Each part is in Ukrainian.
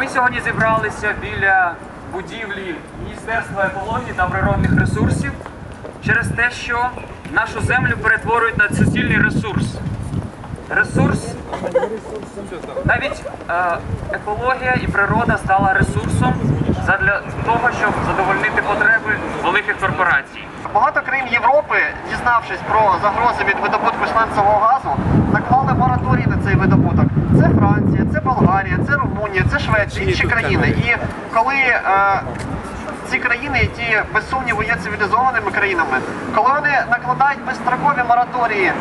Ми сьогодні зібралися біля будівлі Міністерства екології та природних ресурсів через те, що нашу землю перетворюють на суцільний ресурс. Ресурс навіть е, екологія і природа стала ресурсом для того, щоб задовольнити потреби великих корпорацій. Багато країн Європи, дізнавшись про загрози від видобутку сланцевого газу, наклали мораторій на цей видобуток. Це Франція, це Болгарія, це Румунія, це Швеція, інші країни. І коли е, ці країни, які без сумніву є цивілізованими країнами, коли вони накладають безстрокові мораторії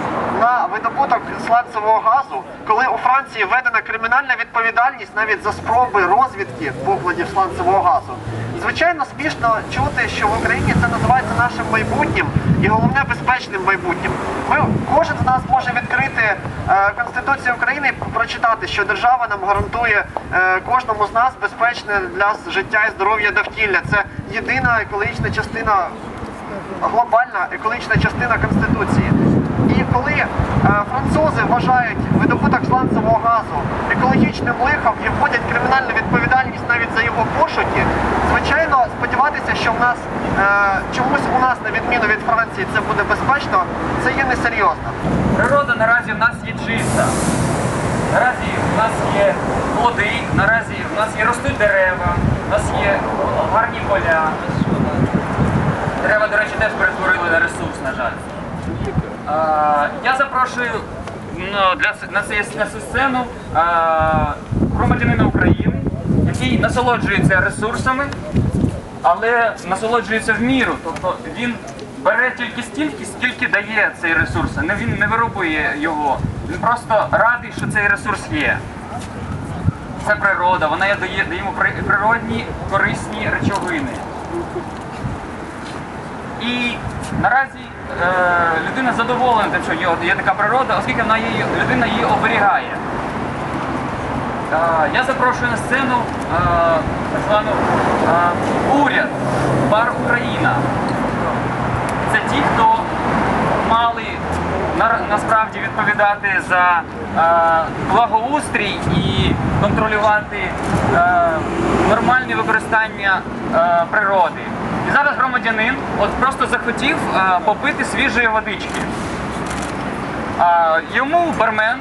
на видобуток сланцевого газу, коли у Франції введена кримінальна відповідальність навіть за спроби розвідки покладів сланцевого газу. Звичайно, смішно чути, що в Україні це називається нашим майбутнім і головне безпечним майбутнім. Ми кожен з нас може відкрити е, Конституцію України і прочитати, що держава нам гарантує е, кожному з нас безпечне для життя і здоров'я довкілля. Це єдина екологічна частина глобальна екологічна частина Конституції. І коли е, французи вважають видобуток сланцевого газу екологічним лихом і вводять кримінальну відповідальність навіть за його пошуки, звичайно, сподіватися, що в нас е, чомусь у нас, на відміну від Франції, це буде безпечно, це є несерйозно. Природа наразі в нас є чиста. Наразі в нас є плоди, наразі в нас є ростуть дерева, в нас є гарні поля. Дерева, до речі, теж перетворили на ресурс, на жаль. Я запрошую ну, для, на, на цю сцену громадянина України, який насолоджується ресурсами, але насолоджується в міру. Тобто він бере тільки стільки, скільки дає цей ресурс. Не він не вирубує його. Він просто радий, що цей ресурс є. Це природа, вона дає, дає йому природні корисні речовини. І наразі е, людина задоволена тим, що є, є така природа, оскільки вона її, людина її оберігає. Я запрошую на сцену так звану уряд, бар Україна. Це ті, хто мали насправді відповідати за благоустрій і контролювати нормальне використання природи. І зараз громадянин от просто захотів попити свіжої водички. Йому бармен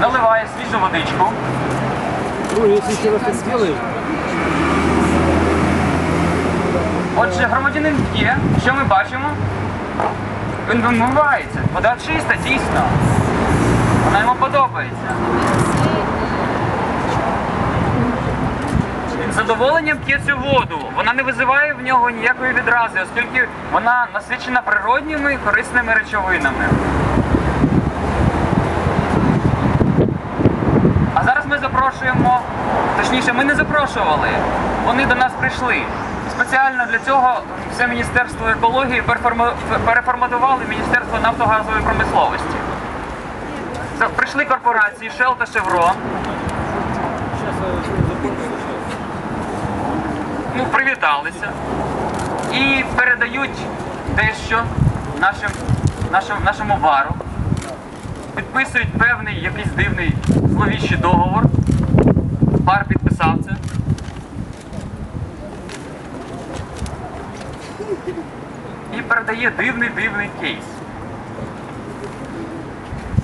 наливає свіжу водичку. Ну, если еще раз так сделаешь, Отже, громадянин п'є, що ми бачимо? Він вимивається. Вода чиста, дійсно. Вона йому подобається. Він задоволенням п'є цю воду. Вона не визиває в нього ніякої відрази, оскільки вона насичена природніми корисними речовинами. А зараз ми запрошуємо, точніше, ми не запрошували. Вони до нас прийшли. Спеціально для цього все Міністерство екології переформатували Міністерство нафтогазової промисловості. Прийшли корпорації Shell та Chevron. Ну, привіталися і передають дещо нашим, нашим, нашому бару підписують певний якийсь дивний зловіщий договор. Бар підписав це. І передає дивний дивний кейс.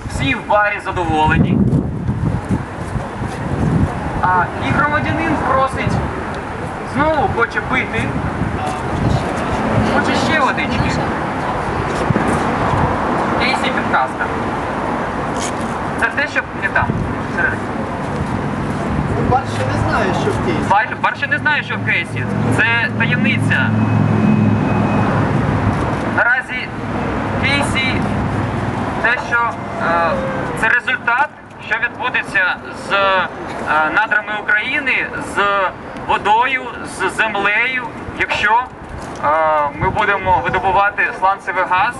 Всі в барі задоволені. А і громадянин просить, знову хоче пити, хоче ще водички. Кейсі підказка. Це те, що не там. всередині. Бар не знає, що в кейсі. Бар, бар ще не знає, що в кейсі. Це таємниця. Наразі в кейсі те, що е, це результат, що відбудеться з е, надрами України, з водою, з землею, якщо е, ми будемо видобувати сланцевий газ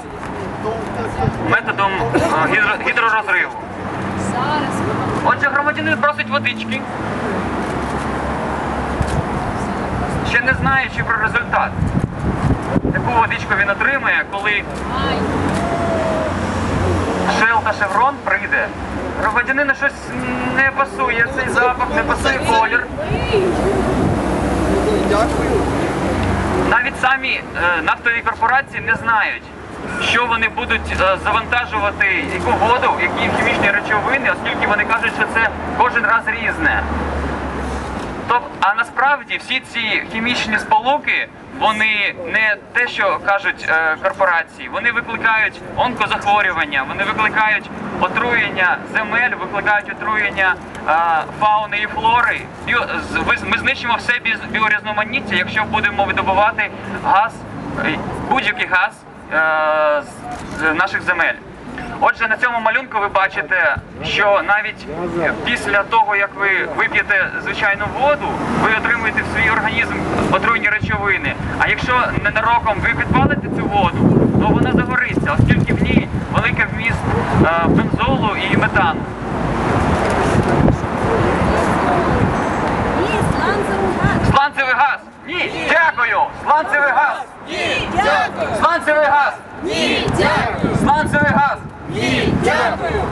методом е, гідро- гідророзриву. Отже, громадянин просить водички. Ще не знаючи про результат. Яку водичку він отримає, коли Shell та Chevron прийде громадянину щось не пасує цей запах, не пасує колір. Навіть самі е, нафтові корпорації не знають, що вони будуть е, завантажувати, яку воду, які хімічні речовини, оскільки вони кажуть, що це кожен раз різне. А насправді всі ці хімічні сполуки, вони не те, що кажуть е, корпорації, вони викликають онкозахворювання, вони викликають отруєння земель, викликають отруєння е, фауни і флори. Біо, ми знищимо все біорізноманіття, якщо будемо видобувати газ, е, будь-який газ з- з наших земель. Отже, на цьому малюнку ви бачите, що навіть після того, як ви вип'єте звичайну воду, ви отримуєте в свій організм отруйні речовини. А якщо ненароком ви підпалите цю воду, то вона загориться, оскільки в ній великий вміст е, бензолу і метану. Ні! Дякую! Сланцевий газ! Ні, дякую. Сланцевий газ! Ні, дякую. Сланцевий газ! Ні, дякую.